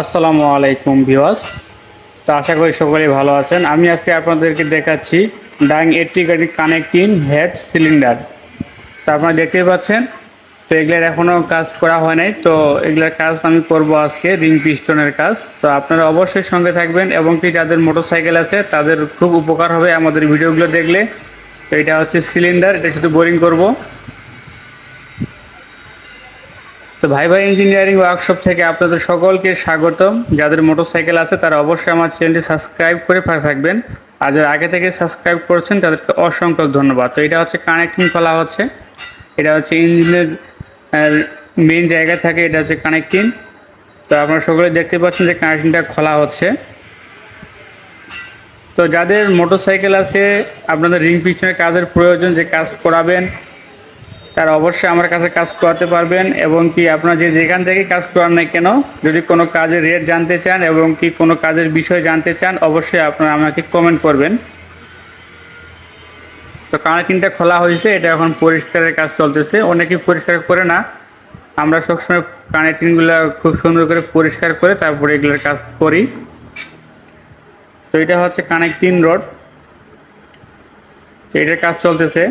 আসসালামু আলাইকুম ভিওয়াস তো আশা করি সকলেই ভালো আছেন। আমি আজকে আপনাদেরকে দেখাচ্ছি ডাইং এইটটি গাড়ি কানেক্টিং হেড সিলিন্ডার তো আপনারা দেখতেই পাচ্ছেন, তো এগুলার এখনও কাজ করা হয় নাই। তো এগুলার কাজ আমি করব আজকে, রিং পিস্টনের কাজ। তো আপনারা অবশ্যই সঙ্গে থাকবেন এবং কি যাদের মোটরসাইকেল আছে, তাদের খুব উপকার হবে আমাদের ভিডিওগুলো দেখলে। তো এটা হচ্ছে সিলিন্ডার এটা শুধু বোরিং করব। তো ভাই ভাই ইঞ্জিনিয়ারিং ওয়ার্কশপ থেকে আপনাদের সকলকে স্বাগতম। যাদের মোটরসাইকেল আছে, তারা অবশ্যই আমার চ্যানেলটি সাবস্ক্রাইব করে থাকবেন। আর যারা আগে থেকে সাবস্ক্রাইব করেছেন, তাদেরকে অসংখ্য ধন্যবাদ। তো এটা হচ্ছে কানেক্টিং খোলা হচ্ছে। এটা হচ্ছে ইঞ্জিনের মেন জায়গায় থাকে, এটা হচ্ছে কানেক্টিং তো আপনারা সকলে দেখতে পাচ্ছেন যে কানেক্টিংটা খোলা হচ্ছে। তো যাদের মোটরসাইকেল আছে, আপনাদের রিং পিস্টনের কাজের প্রয়োজন যে কাজ করাবেন তারা অবশ্যই আমার কাছে কাজ করাতে পারবেন এবং কি আপনারা যে যেখান থেকে কাজ করান না কেন, যদি কোনো কাজের রেট জানতে চান এবং কি কোনো কাজের বিষয় জানতে চান, অবশ্যই আপনারা আমাকে কমেন্ট করবেন। তো কানেক্টিংটা খোলা হয়েছে, এটা এখন পরিষ্কারের কাজ চলতেছে। অনেকেই পরিষ্কার করে না। আমরা সবসময় কানেক্টিংগুলো খুব সুন্দর করে পরিষ্কার করে তারপরে এগুলোর কাজ করি। তো এটা হচ্ছে কানেক্টিং রড। তো এটার কাজ চলতেছে।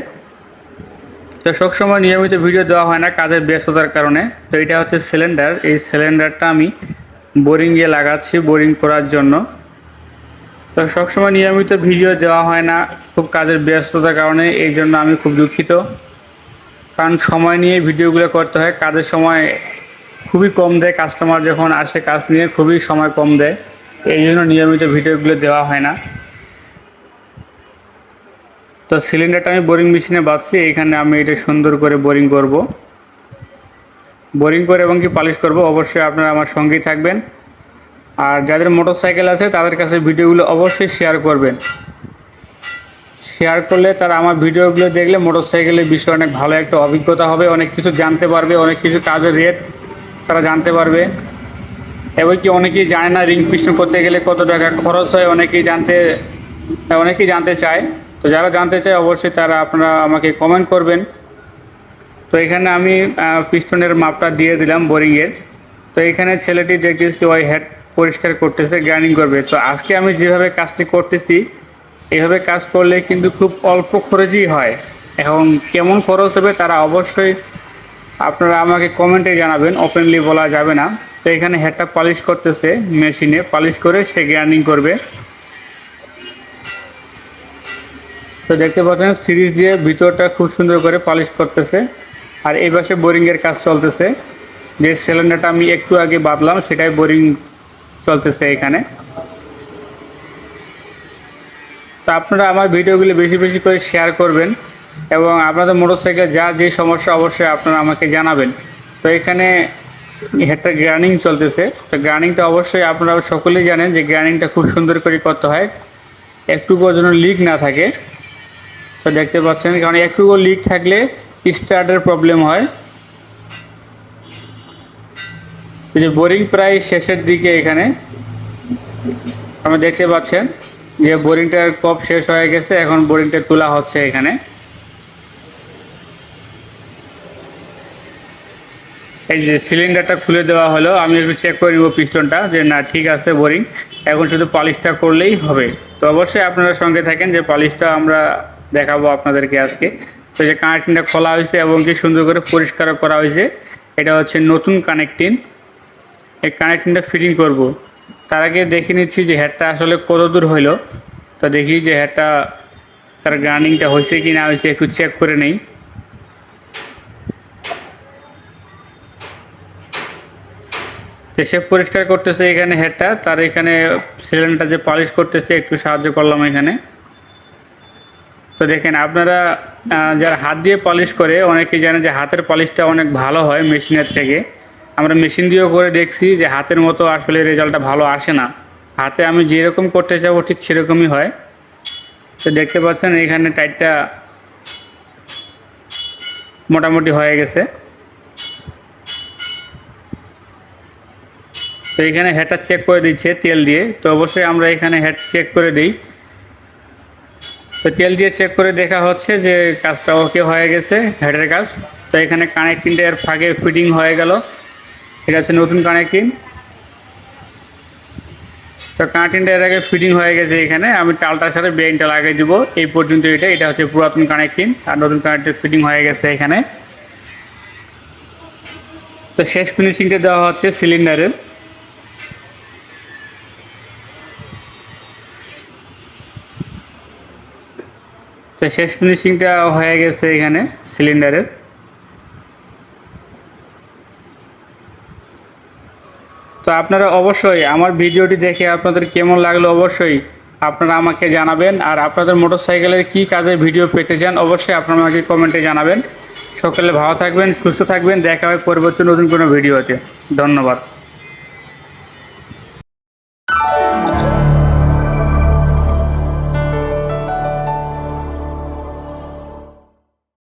তো সবসময় নিয়মিত ভিডিও দেওয়া হয় না কাজের ব্যস্ততার কারণে। তো এটা হচ্ছে সিলিন্ডার এই সিলিন্ডারটা আমি বোরিংয়ে লাগাচ্ছি বোরিং করার জন্য। তো সবসময় নিয়মিত ভিডিও দেওয়া হয় না খুব কাজের ব্যস্ততার কারণে, এই জন্য আমি খুব দুঃখিত। কারণ সময় নিয়ে ভিডিওগুলো করতে হয়, কাজের সময় খুবই কম দেয় কাস্টমার যখন আসে কাজ নিয়ে খুবই সময় কম দেয়। এই জন্য নিয়মিত ভিডিওগুলো দেওয়া হয় না। তো সিলিন্ডারটা আমি বোরিং মেশিনে বাঁধছি, এখানে আমি এটা সুন্দর করে বোরিং করব। বোরিং করে এবং কি পালিশ করব, অবশ্যই আপনারা আমার সঙ্গেই থাকবেন। আর যাদের মোটরসাইকেল আছে, তাদের কাছে ভিডিওগুলো অবশ্যই শেয়ার করবেন। শেয়ার করলে তারা আমার ভিডিওগুলো দেখলে মোটরসাইকেলের বিষয়ে অনেক ভালো একটা অভিজ্ঞতা হবে, অনেক কিছু জানতে পারবে, অনেক কিছু কাজের রেট তারা জানতে পারবে। এবং কি অনেকেই জানে না রিং পিস্টন করতে গেলে কত টাকা খরচ হয়, অনেকেই জানতে অনেকেই জানতে চায়। তো যারা জানতে চায় অবশ্যই তারা আপনারা আমাকে কমেন্ট করবেন। তো এখানে আমি পিস্টনের মাপটা দিয়ে দিলাম বোরিংয়ের। তো এখানে ছেলেটি দেখতেছি ওই হেড পরিষ্কার করতেছে গ্রাইন্ডিং করবে। তো আজকে আমি যেভাবে কাজটি করতেছি, এভাবে কাজ করলে কিন্তু খুব অল্প খরচই হয়। এখন কেমন খরচ হবে তারা অবশ্যই আপনারা আমাকে কমেন্টে জানাবেন ওপেনলি বলা যাবে না। তো এখানে হেডটা পালিশ করতেছে মেশিনে পালিশ করে সে গ্রাইন্ডিং করবে। তো দেখতে পাচ্ছেন, সিরিজ দিয়ে ভিতরটা খুব সুন্দর করে পালিশ করতেছে। আর এই পাশে বোরিংয়ের কাজ চলতেছে। যে সিলিন্ডারটা আমি একটু আগে বাঁধলাম, সেটাই বোরিং চলতেছে এখানে। তো আপনারা আমার ভিডিওগুলি বেশি বেশি করে শেয়ার করবেন এবং আপনাদের মোটরসাইকেল যা যে সমস্যা, অবশ্যই আপনারা আমাকে জানাবেন। তো এখানে হেডটা গ্রানিং চলতেছে। তো গ্রানিংটা অবশ্যই আপনারা সকলেই জানেন যে গ্রানিংটা খুব সুন্দর করে করতে হয়। একটু যেন লিক না থাকে। তো দেখতে পাচ্ছেন, কারণ একটুকু লিক থাকলে স্টার্টের প্রবলেম হয়। যে বোরিং প্রায় শেষের দিকে এখানে। আমরা দেখতে পাচ্ছেন যে বোরিংটার কপ শেষ হয়ে গেছে, এখন বোরিংটা তোলা হচ্ছে এখানে। এই যে সিলিন্ডারটা খুলে দেওয়া হলো, আমি একটু চেক করে নিব পিস্টনটা যে না, ঠিক আছে বোরিং এখন শুধু পালিশটা করলেই হবে। তো অবশ্যই আপনারা সঙ্গে থাকেন যে পালিশটা আমরা দেখাবো আপনাদেরকে আজকে। তো যে কানেকটিংটা খোলা হয়েছে এবং কি সুন্দর করে পরিষ্কার করা হয়েছে, এটা হচ্ছে নতুন কানেকটিং এই কানেকটিংটা ফিটিং করব। তার আগে দেখে নিচ্ছি যে হেডটা আসলে কত দূর হইল। তো দেখি যে হেডটা, তার গ্রাইন্ডিংটা হয়েছে কি না হয়েছে একটু চেক করে নেই। সে পরিষ্কার করতেছে এখানে হেডটা, তার এখানে সিলিন্ডারটা যে পালিশ করতেছে, একটু সাহায্য করলাম এখানে। তো দেখেন আপনারা যারা হাত দিয়ে পলিশ করে, অনেকে জানেন যে হাতের পলিশটা অনেক ভালো হয় মেশিনের থেকে। আমরা মেশিন দিয়েও করে দেখছি যে হাতের মতো আসলে রেজাল্টটা ভালো আসে না। হাতে আমি যেরকম করতে চাবো ঠিক সেরকমই হয়। তো দেখতে পাচ্ছেন এখানে টাইটটা মোটামুটি হয়ে গেছে। তো এখানে হেডটা চেক করে দিচ্ছে তেল দিয়ে। তো অবশ্যই আমরা এখানে হেড চেক করে দিই। তো তেল দিয়ে চেক করে দেখা হচ্ছে যে কাজটা ওকে হয়ে গেছে হেডের কাজ। তো এখানে কানেক্টিংটা এর ফাঁকে ফিটিং হয়ে গেল। এটা হচ্ছে নতুন কানেক্টিং তো কানেক্টিংটা এর আগে ফিটিং হয়ে গেছে এখানে। আমি টালটার সাথে বেইনটা লাগিয়ে দিব। এই পর্যন্ত এটা এটা হচ্ছে পুরাতন কানেক্টিং আর নতুন কানেক্টিং ফিটিং হয়ে গেছে এখানে। তো শেষ ফিনিশিংটা দেওয়া হচ্ছে সিলিন্ডারের তো শেষ ফিনিশিংটা হয়ে গেছে এখানে সিলিন্ডারের তো আপনারা অবশ্যই আমার ভিডিওটি দেখে আপনাদের কেমন লাগল অবশ্যই আপনারা আমাকে জানাবেন। আর আপনাদের মোটরসাইকেলের কী কাজের ভিডিও পেতে চান অবশ্যই আপনারা আমাকে কমেন্টে জানাবেন। সকলে ভালো থাকবেন, সুস্থ থাকবেন। দেখা হবে পরবর্তী নতুন কোনো ভিডিওতে। ধন্যবাদ।